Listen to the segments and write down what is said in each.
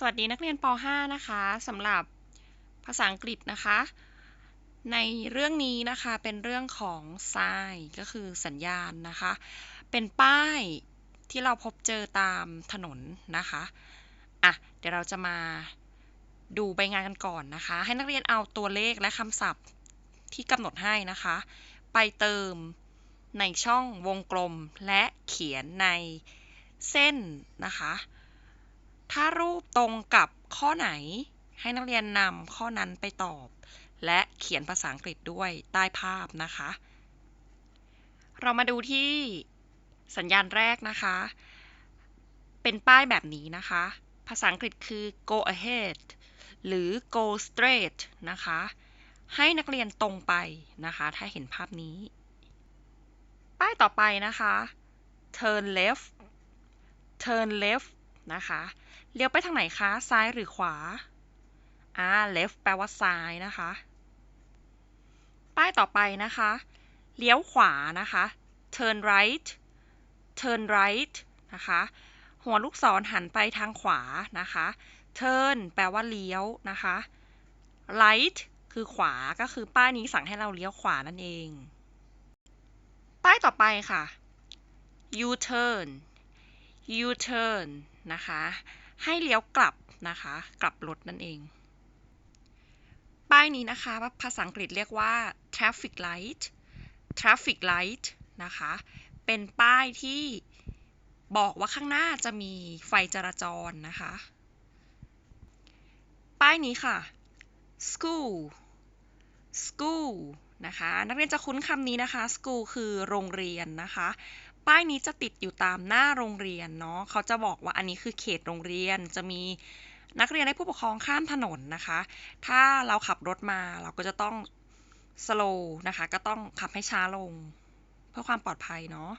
สวัสดีนักเรียนป .5 นะคะสำหรับภาษาอังกฤษนะคะ ในเรื่องนี้นะคะเป็นเรื่องของ sign ก็คือสัญญาณนะคะ เป็นป้ายที่เราพบเจอตามถนนนะคะอะเดี๋ยวเราจะมาดูใบงานกันก่อนนะคะ ให้นักเรียนเอาตัวเลขและคำศัพท์ที่กำหนดให้นะคะ ไปเติมในช่องวงกลมและเขียนในเส้นนะคะ ถ้ารูปตรงกับข้อไหน ให้นักเรียนนำข้อนั้นไปตอบ และเขียนภาษาอังกฤษด้วยใต้ภาพนะคะ เรามาดูที่สัญญาณแรกนะคะ เป็นป้ายแบบนี้นะคะ ภาษาอังกฤษคือ go ahead หรือ go straight นะคะ ให้นักเรียนตรงไปนะคะ ถ้าเห็นภาพนี้ ป้ายต่อไปนะคะ turn left turn left นะคะ เลี้ยวไปทางไหนคะ ซ้ายหรือขวา อ่า left แปลว่าซ้ายนะคะ ป้ายต่อไปนะคะ เลี้ยวขวานะคะ turn right turn right นะคะ หัวลูกศรหันไปทางขวานะคะ turn แปลว่าเลี้ยวนะคะ right คือขวา ก็คือป้ายนี้สั่งให้เราเลี้ยวขวานั่นเอง ป้ายต่อไปค่ะ U turn U turn นะคะ ให้เลี้ยวกลับนะคะ กลับรถนั่นเอง ป้ายนี้นะคะ ภาษาอังกฤษเรียกว่า traffic light traffic light นะคะ เป็นป้ายที่บอกว่าข้างหน้าจะมีไฟจราจรนะคะ ป้ายนี้ค่ะ school school นะคะ นักเรียนจะคุ้นคำนี้นะคะ school คือโรงเรียนนะคะ ป้ายนี้จะติดอยู่ตามหน้าโรงเรียนเนาะเขาจะบอกว่าอันนี้คือเขตโรงเรียนจะมีนักเรียนและผู้ปกครองข้ามถนนนะคะ ถ้าเราขับรถมาเราก็จะต้อง slow นะคะ ก็ต้องขับให้ช้าลง เพื่อความปลอดภัยเนาะ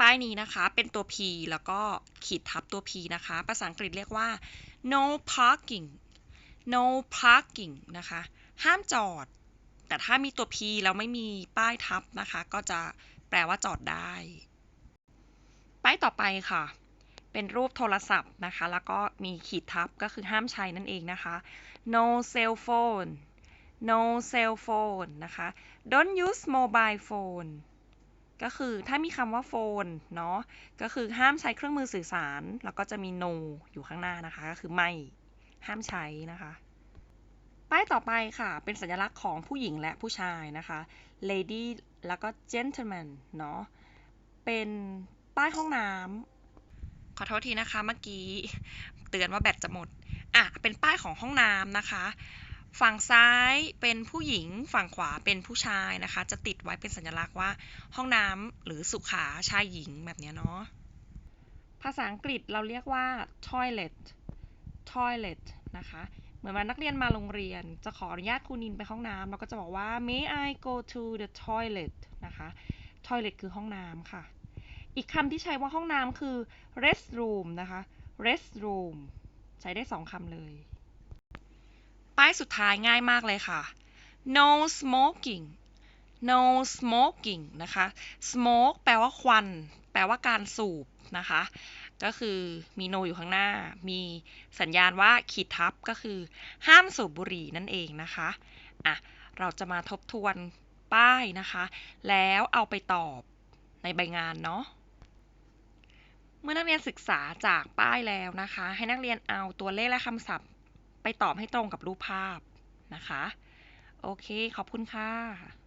ป้ายนี้นะคะเป็นตัว P แล้วก็ขีดทับตัว P นะคะ ภาษาอังกฤษเรียกว่า no parking no parking นะคะ ห้ามจอด แต่ถ้ามีตัว P แล้วไม่มีป้ายทับนะคะ ก็จะ ปลว่าจอดได้ ป้ายต่อไปค่ะ เป็นรูปโทรศัพท์นะคะ แล้วก็มีขีดทับก็คือห้ามใช้นั่นเองนะคะ no cell phone no cell phone นะคะ don't use mobile phone ก็คือถ้ามีคำว่าโฟนเนาะก็คือห้ามใช้เครื่องมือสื่อสาร แล้วก็จะมี no อยู่ข้างหน้านะคะ ก็คือไม่ ห้ามใช้นะคะ ป้ายต่อไปค่ะ เป็นสัญลักษณ์ของผู้หญิงและผู้ชายนะคะ lady แล้วก็ gentleman เนาะ เป็นป้ายห้องน้ำขอโทษทีนะคะเมื่อกี้เตือนว่าแบตจะหมด อะ เป็นป้ายของห้องน้ำนะคะ ฝั่งซ้ายเป็นผู้หญิง ฝั่งขวาเป็นผู้ชายนะคะ จะติดไว้เป็นสัญลักษณ์ว่าห้องน้ำหรือสุขาชายหญิงแบบนี้เนาะ ภาษาอังกฤษเราเรียกว่า toilet toilet นะคะ เหมือนว่านักเรียนมาโรงเรียน จะขออนุญาตครูนินไปห้องน้ำเราก็จะบอกว่า may I go to the toilet นะคะ toilet คือห้องน้ำค่ะ อีกคำที่ใช้ว่าห้องน้ำคือ restroom นะคะ restroom ใช้ได้สองคำเลย ป้ายสุดท้ายง่ายมากเลยค่ะ no smoking no smoking นะคะ smoke แปลว่าควัน แปลว่าการสูบนะคะ ก็คือมี no อยู่ข้างหน้า มีสัญญาณว่าขีดทับก็คือ ห้ามสูบบุหรี่นั่นเองนะคะอะเราจะมาทบทวนป้ายนะคะ แล้วเอาไปตอบในใบงานเนาะเมื่อนักเรียนศึกษาจากป้ายแล้วนะคะ ให้นักเรียนเอาตัวเลขและคำศัพท์ ไปตอบให้ตรงกับรูปภาพนะคะ โอเค ขอบคุณค่ะ